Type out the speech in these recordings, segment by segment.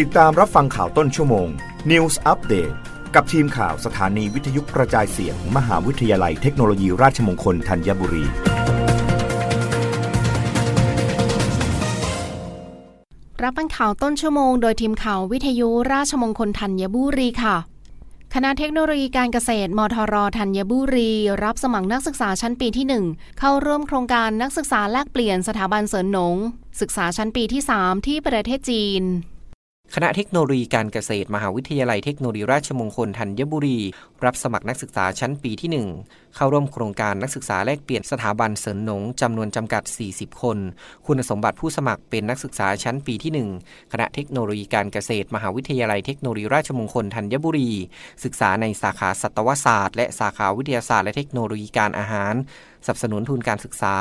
ติดตามรับฟังข่าวต้นชั่วโมง News Update กับทีมข่าวสถานีวิทยุกระจายเสียงมหาวิทยาลัยเทคโนโลยีราชมงคลธัญบุรี รับฟังข่าวต้นชั่วโมงโดยทีมข่าววิทยุราชมงคลธัญบุรีค่ะ คณะเทคโนโลยีการเกษตรมทรธัญบุรี รับสมัครนักศึกษาชั้นปีที่ 1 เข้าร่วมโครงการนักศึกษาแลกเปลี่ยนสถาบันเสริญหนง ศึกษาชั้นปีที่ 3 ที่ประเทศจีน คณะเทคโนโลยีการเกษตร มหาวิทยาลัยเทคโนโลยีราชมงคลธัญบุรี รับสมัครนักศึกษาชั้นปีที่ 1 เข้าร่วมโครงการนักศึกษาแลกเปลี่ยนสถาบันเสริญหนงจำนวนจำกัด 40 คน คุณสมบัติผู้สมัครเป็นนักศึกษาชั้นปีที่ 1 คณะเทคโนโลยีการเกษตร มหาวิทยาลัยเทคโนโลยีราชมงคลธัญบุรี ศึกษาในสาขาสัตวศาสตร์ และสาขาวิทยาศาสตร์และเทคโนโลยีการอาหารสนับสนุนทุนการศึกษา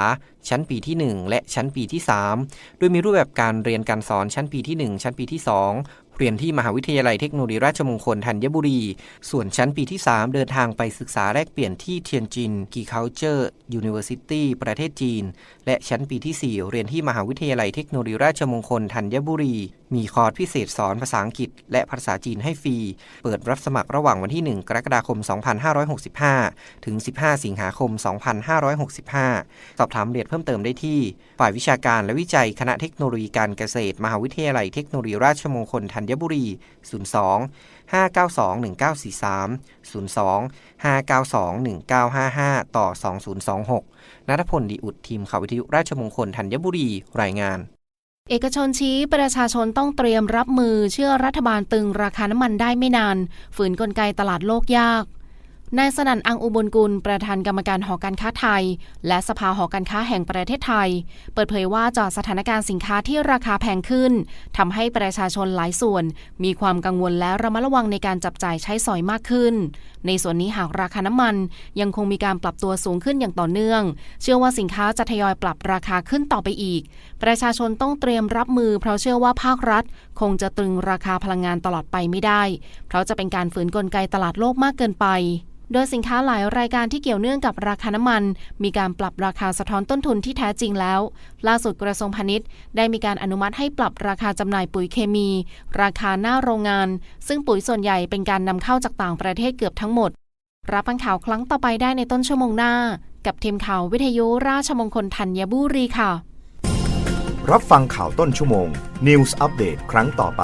ชั้นปีที่ 1 และชั้นปีที่ 3 โดยมีรูปแบบการเรียนการสอนชั้นปีที่ 1 ชั้นปีที่ 2嗯。เรียนที่มหาวิทยาลัยเทคโนโลยีราชมงคลธัญบุรี ส่วนชั้นปีที่ 3 เดินทางไปศึกษาแลกเปลี่ยนที่เทียนจินกีเคาเจอร์ยูนิเวอร์ซิตี้ประเทศจีน และชั้นปีที่ 4 เรียนที่มหาวิทยาลัยเทคโนโลยีราชมงคลธัญบุรี มีคอร์สพิเศษสอนภาษาอังกฤษ และภาษาจีนให้ฟรี เปิดรับสมัครระหว่างวันที่ 1 กรกฎาคม 2565 ถึง 15 สิงหาคม 2565 สอบถามรายละเอียดเพิ่มเติมได้ที่ ฝ่ายวิชาการและวิจัยคณะเทคโนโลยีการเกษตร มหาวิทยาลัยเทคโนโลยีราชมงคลธัญญบุรี 02 592 1943 02 592 1955 ต่อ 2026นัทพลดีอุดทีมข่าววิทยุราชมงคลธัญบุรี รายงานเอกชนชี้ประชาชนต้องเตรียมรับมือเชื่อรัฐบาลตึงราคาน้ำมันได้ไม่นาน ฝืนกลไกตลาดโลกยาก นายสนั่นอังอุบลกุล ประธานกรรมการหอการค้าไทย และสภาหอการค้าแห่งประเทศไทย เปิดเผยว่าจากสถานการณ์สินค้าที่ราคาแพงขึ้นทำให้ประชาชนหลายส่วน มีความกังวลและระมัดระวังในการจับจ่ายใช้สอยมากขึ้น ในส่วนนี้หากราคาน้ำมัน ยังคงมีการปรับตัวสูงขึ้นอย่างต่อเนื่อง เชื่อว่าสินค้าจะทยอยปรับราคาขึ้นต่อไปอีก ประชาชนต้องเตรียมรับมือ เพราะเชื่อว่าภาครัฐ คงจะตรึงราคาพลังงานตลอดไปไม่ได้ เพราะจะเป็นการฝืนกลไกตลาดโลกมากเกินไป โดยสินค้าหลายรายการที่เกี่ยวเนื่องกับราคาน้ำมัน มีการปรับราคาสะท้อนต้นทุนที่แท้จริงแล้ว ล่าสุดกระทรวงพาณิชย์ ได้มีการอนุมัติให้ปรับราคาจำหน่ายปุ๋ยเคมี ราคาหน้าโรงงาน ซึ่งปุ๋ยส่วนใหญ่เป็นการนำเข้าจากต่างประเทศเกือบทั้งหมด รับฟังข่าวครั้งต่อไปได้ในต้นชั่วโมงหน้า กับทีมข่าววิทยุราชมงคลธัญบุรีค่ะ รับฟังข่าวต้นชั่วโมง News Update ครั้งต่อไป